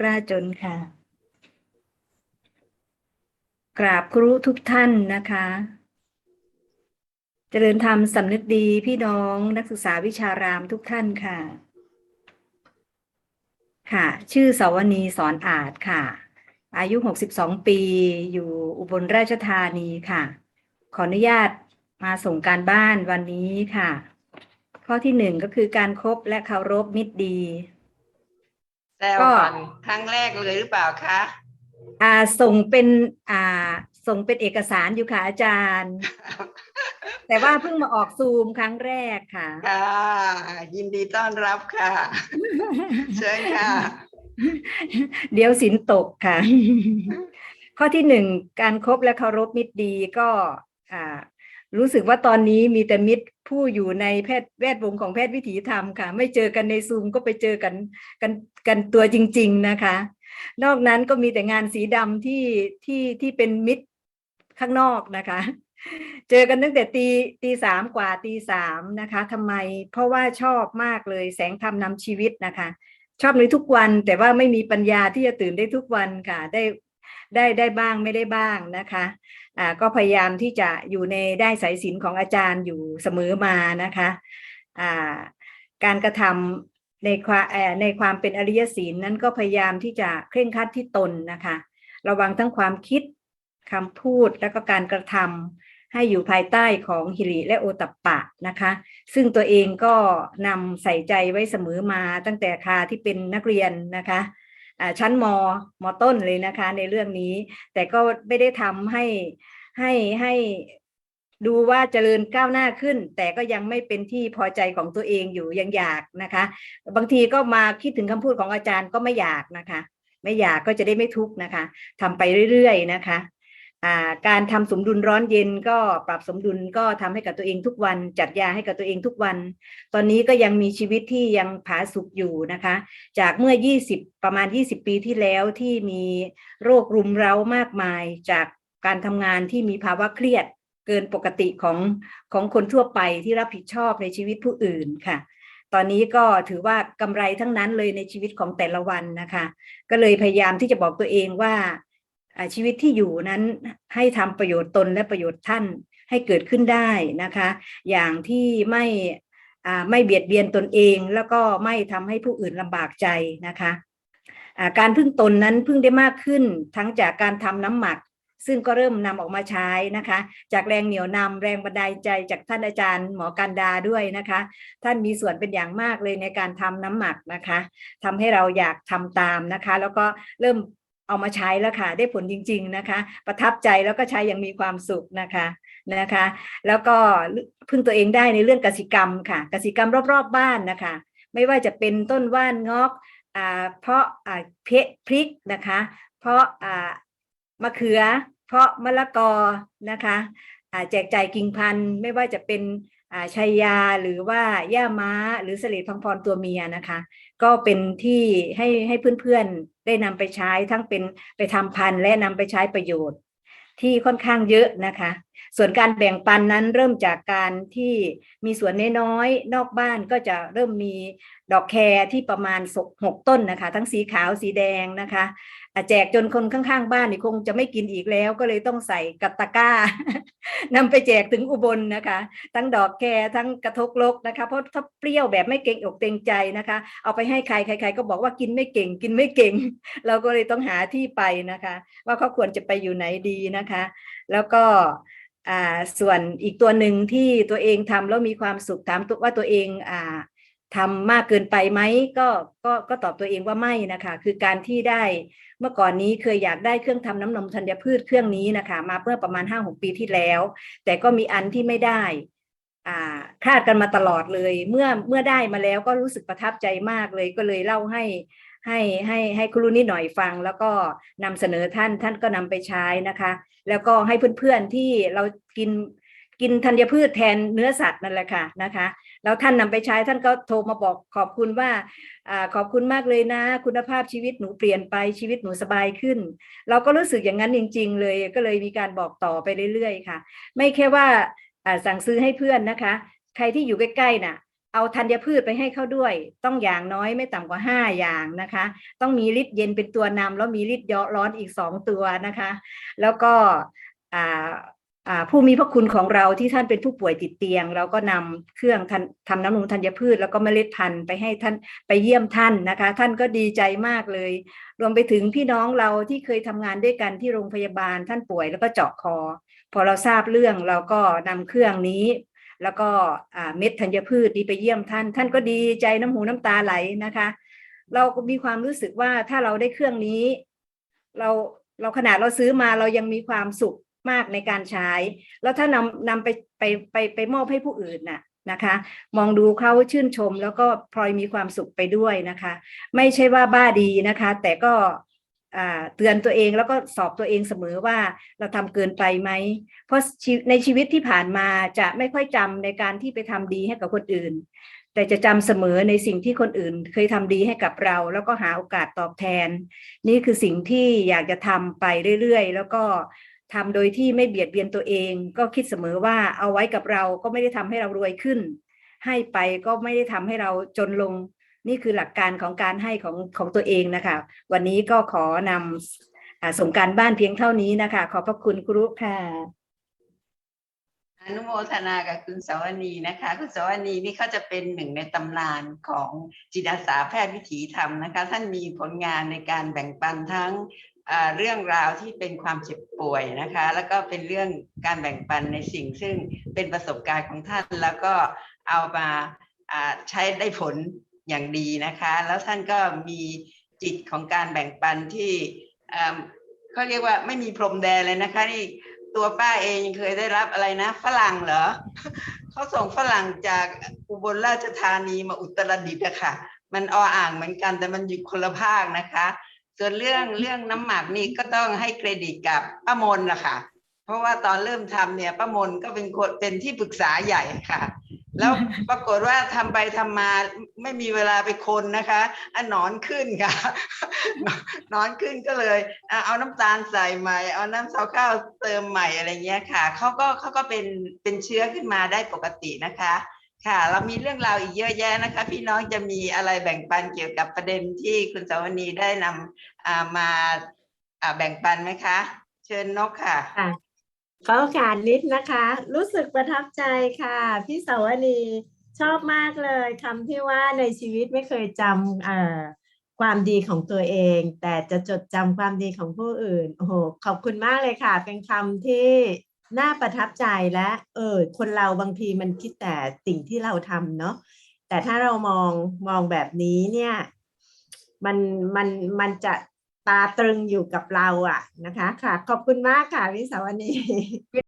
กล้าจนค่ะ กราบครูทุกท่านนะคะ เจริญธรรมสำนึกดีพี่น้องนักศึกษาวิชารามทุกท่านค่ะ ค่ะ ชื่อสาวนีสอนอาจค่ะ อายุ 62 ปี อยู่อุบลราชธานีค่ะ ขออนุญาตมาส่งการบ้านวันนี้ค่ะ ข้อที่หนึ่งก็คือการครบและเคารพมิตรดี แซวก็ก่อนครั้งแรกเลยหรือเปล่าคะอ่าส่งเป็นอ่าส่งเป็นเอกสารอยู่ค่ะอาจารย์ แต่ว่าเพิ่งมาออกซูมครั้งแรกค่ะค่ะยินดีต้อนรับค่ะ เชิญค่ะ เดี๋ยวสินตกค่ะ ข้อที่หนึ่งการครบและเคารพมิตรดีก็อ่า รู้สึกว่าตอนนี้มีแต่มิตรผู้อยู่ในแพทย์แวดวงของแพทย์วิถีธรรมค่ะ ไม่เจอกันในซูมก็ไปเจอกันกันกันตัวจริง ๆนะคะ นอกนั้นก็มีแต่งานสีดำที่ที่ที่เป็นมิตรข้างนอกนะคะ เจอกันตั้งแต่ตีตีสามกว่าตีสามนะคะทำไมเพราะว่าชอบมากเลยแสงธรรมนำชีวิตนะคะ ชอบในทุกวันแต่ว่าไม่มีปัญญาที่จะตื่นได้ทุกวันค่ะ ได้ ได้ได้บ้างไม่ได้บ้างนะคะอ่าก็พยายามที่จะอยู่ในได้สายสินของอาจารย์อยู่เสมอมานะคะอ่าการกระทำในความในความเป็นอริยศีลนั้นก็พยายามที่จะเคร่งครัดที่ตนนะคะ ระวังทั้งความคิดคำพูดและก็การกระทำให้อยู่ภายใต้ของหิริและโอตัปปะนะคะ ซึ่งตัวเองก็นำใส่ใจไว้เสมอมาตั้งแต่คาที่เป็นนักเรียนนะคะ ชั้นมมต้นเลยนะคะ ในเรื่องนี้ แต่ก็ไม่ได้ทำให้ให้ให้ดูว่าเจริญก้าวหน้าขึ้น แต่ก็ยังไม่เป็นที่พอใจของตัวเองอยู่ยังอยากนะคะ บางทีก็มาคิดถึงคำพูดของอาจารย์ก็ไม่อยากนะคะ ไม่อยากก็จะได้ไม่ทุกข์นะคะทำไปเรื่อยๆนะคะ การทำสมดุลร้อนเย็นก็ปรับสมดุลก็ทำให้กับตัวเองทุกวัน จัดยาให้กับตัวเองทุกวัน ตอนนี้ก็ยังมีชีวิตที่ยังผาสุกอยู่นะคะ จากเมื่อ 20 ประมาณ 20 ปีที่แล้วที่มีโรครุมเร้ามากมาย จากการทำงานที่มีภาวะเครียดเกินปกติของของคนทั่วไปที่รับผิดชอบในชีวิตผู้อื่นค่ะ ตอนนี้ก็ถือว่ากำไรทั้งนั้นเลยในชีวิตของแต่ละวันนะคะ ก็เลยพยายามที่จะบอกตัวเองว่า ชีวิตที่อยู่นั้นให้ทำประโยชน์ตนและประโยชน์ท่านให้เกิดขึ้นได้นะคะ อย่างที่ไม่ไม่เบียดเบียนตนเองแล้วก็ไม่ทำให้ผู้อื่นลำบากใจนะคะการพึ่งตนนั้นพึ่งได้มากขึ้นทั้งจากการทำน้ำหมัก ซึ่งก็เริ่มนำออกมาใช้นะคะ จากแรงเหนี่ยวนำแรงบันดาลใจจากท่านอาจารย์หมอกันดาด้วยนะคะ ท่านมีส่วนเป็นอย่างมากเลยในการทำน้ำหมักนะคะทำให้เราอยากทำตามนะคะ แล้วก็เริ่ม เอามาใช้แล้วค่ะ ได้ผลจริง ๆนะคะ ประทับใจแล้วก็ใช้อย่างมีความสุขนะคะนะคะ แล้วก็พึ่งตัวเองได้ในเรื่องกสิกรรมค่ะกสิกรรมรอบๆบ้านนะคะ ไม่ว่าจะเป็นต้นว่านงอกอ่าเพาะอ่าเพะพริกนะคะ เพาะอ่ามะเขือ เพาะมะละกอนะคะแจกจ่ายกิ่งพันธุ์ไม่ว่าจะเป็น อาชัยยาหรือว่าย่าม้าหรือสลดพังพรตัวเมียนะคะ ก็เป็นที่ให้ให้เพื่อนๆได้นำไปใช้ทั้งเป็นไปทำพันธุ์และนำไปใช้ประโยชน์ ที่ค่อนข้างเยอะนะคะส่วนการแบ่งปันนั้นเริ่มจากการที่มีสวนน้อยๆนอกบ้านก็จะเริ่มมีดอกแครที่ประมาณหกต้นนะคะ ทั้งสีขาวสีแดงนะคะแจกจนคนข้างๆ บ้านนี่คงจะไม่กินอีกแล้ว ก็เลยต้องใส่กับตะก้านำไปแจกถึงอุบลนะคะ ทั้งดอกแครทั้งกระทกลกนะคะ เพราะถ้าเปรี้ยวแบบไม่เก่งอกเต็งใจนะคะ เอาไปให้ใครใคร ๆ ก็บอกว่ากินไม่เก่ง กินไม่เก่ง เราก็เลยต้องหาที่ไปนะคะ ว่าเขาควรจะไปอยู่ไหนดีนะคะ แล้วก็ อ่าส่วนอีกตัวหนึ่งที่ตัวเองทำแล้วมีความสุขถามตัวว่าตัวเองอ่าทำมากเกินไปไหมก็ก็ก็ตอบตัวเองว่าไม่นะคะ คือการที่ได้เมื่อก่อนนี้เคยอยากได้เครื่องทำน้ำนมธัญพืชเครื่องนี้นะคะ มาเมื่อประมาณห้าหกปีที่แล้ว แต่ก็มีอันที่ไม่ได้อ่าคาดกันมาตลอดเลย เมื่อเมื่อได้มาแล้วก็รู้สึกประทับใจมากเลยก็เลยเล่าให้ ให้ให้ให้ครูนิดหน่อยฟัง แล้วก็นำเสนอท่านท่านก็นำไปใช้นะคะ แล้วก็ให้เพื่อนๆที่เรากินกินธัญพืชแทนเนื้อสัตว์นั่นแหละค่ะนะคะแล้วท่านนำไปใช้ท่านก็โทรมาบอกขอบคุณว่าอขอบคุณมากเลยนะ คุณภาพชีวิตหนูเปลี่ยนไปชีวิตหนูสบายขึ้น เราก็รู้สึกอย่างนั้นจริง ๆ เลยก็เลยมีการบอกต่อไปเรื่อยๆ ค่ะ ไม่แค่ว่าอ่าสั่งซื้อให้เพื่อนนะคะ ใครที่อยู่ใกล้ๆน่ะ เอาธัญพืชไปให้เขาด้วย ต้องอย่างน้อยไม่ต่ำกว่าห้าอย่างนะคะ ต้องมีฤทธิ์เย็นเป็นตัวนำแล้วมีฤทธิ์ร้อนอีกสองตัวนะคะ แล้วก็ผู้มีพระคุณของเราที่ท่านเป็นผู้ป่วยติดเตียง เราก็นำเครื่องทันทำน้ำนมธัญพืช แล้วก็เมล็ดพันธุ์ไปให้ท่านไปเยี่ยมท่านนะคะ ท่านก็ดีใจมากเลย รวมไปถึงพี่น้องเราที่เคยทำงานด้วยกันที่โรงพยาบาลท่านป่วยแล้วก็เจาะคอ พอเราทราบเรื่องเราก็นำเครื่องนี้ แล้วก็เม็ดธัญพืชนี้ไปเยี่ยมท่าน ท่านก็ดีใจน้ำหูน้ำตาไหลนะคะ เราก็มีความรู้สึกว่าถ้าเราได้เครื่องนี้ เราเราขนาดเราซื้อมาเรายังมีความสุขมากในการใช้ แล้วถ้านำนำไปไปไปไปมอบให้ผู้อื่นน่ะนะคะ มองดูเขาชื่นชมแล้วก็พลอยมีความสุขไปด้วยนะคะ ไม่ใช่ว่าบ้าดีนะคะ แต่ก็ เตือนตัวเองแล้วก็สอบตัวเองเสมอว่าเราทำเกินไปไหม เพราะในชีวิตที่ผ่านมาจะไม่ค่อยจำในการที่ไปทำดีให้กับคนอื่น แต่จะจำเสมอในสิ่งที่คนอื่น เคยทำดีให้กับเรา แล้วก็หาโอกาสตอบแทน นี่คือสิ่งที่อยากจะทำไปเรื่อยๆ แล้วก็ทำโดยที่ไม่เบียดเบียนตัวเอง ก็คิดเสมอว่าเอาไว้กับเราก็ไม่ได้ทำให้เรารวยขึ้น ให้ไปก็ไม่ได้ทำให้เราจนลง นี่คือหลักการของการให้ของของตัวเองนะคะ วันนี้ก็ขอนำอส่งการบ้านเพียงเท่านี้นะคะ ขอบพระคุณครูค่ะอนุโมทนากับคุณสวนีนะคะ คุณสวนีนี่เขาจะเป็นหนึ่งในตำนานของจิตอาสาแพทย์วิถีธรรมนะคะ ท่านมีผลงานในการแบ่งปันทั้งเรื่องราวที่เป็นความเจ็บป่วยนะคะ แล้วก็เป็นเรื่องการแบ่งปันในสิ่งซึ่งเป็นประสบการณ์ของท่าน แล้วก็เอามาใช้ได้ผล อย่างดีนะคะ แล้วท่านก็มีจิตของการแบ่งปันที่เขาเรียกว่าไม่มีพรมแดนเลยนะคะนี่ตัวป้าเองยังเคยได้รับอะไรนะ ฝรั่งเหรอเขาส่งฝรั่งจากอุบลราชธานีมาอุตรดิตถ์อะค่ะ มันออ่างเหมือนกันแต่มันอยู่คนละภาคนะคะ ส่วนเรื่องเรื่องน้ำหมักนี่ก็ต้องให้เครดิตกับป้ามนนะคะเพราะว่าตอนเริ่มทำเนี่ยป้ามนก็เป็นคนเป็นที่ปรึกษาใหญ่ค่ะ แล้วปรากฏว่าทำไปทำมาไม่มีเวลาไปคนนะคะอันนอนขึ้นค่ะนอนขึ้นก็เลยเอาน้ำตาลใส่ใหม่ เอาน้ำเสาข้าวเติมใหม่อะไรเงี้ยค่ะเขาก็เขาก็เป็นเป็นเชื้อขึ้นมาได้ปกตินะคะ ค่ะ เรามีเรื่องราวอีกเยอะแยะนะคะ พี่น้องจะมีอะไรแบ่งปันเกี่ยวกับประเด็นที่คุณสาวนีได้นำามาแบ่งปันไหมคะ เชิญนกค่ะ ขอโอกาสนิดนะคะ รู้สึกประทับใจค่ะ พี่สาวนีชอบมากเลยคำที่ว่าในชีวิตไม่เคยจำความดีของตัวเอง แต่จะจดจำความดีของผู้อื่นโอ้โหขอบคุณมากเลยค่ะ เป็นคำที่น่าประทับใจและเออคนเราบางทีมันคิดแต่สิ่งที่เราทำเนาะแต่ถ้าเรามองมองแบบนี้เนี่ย มันมันมันจะ ตาตรึงอยู่กับเราอะนะคะ ค่ะ ขอบคุณมากค่ะพี่สาวนี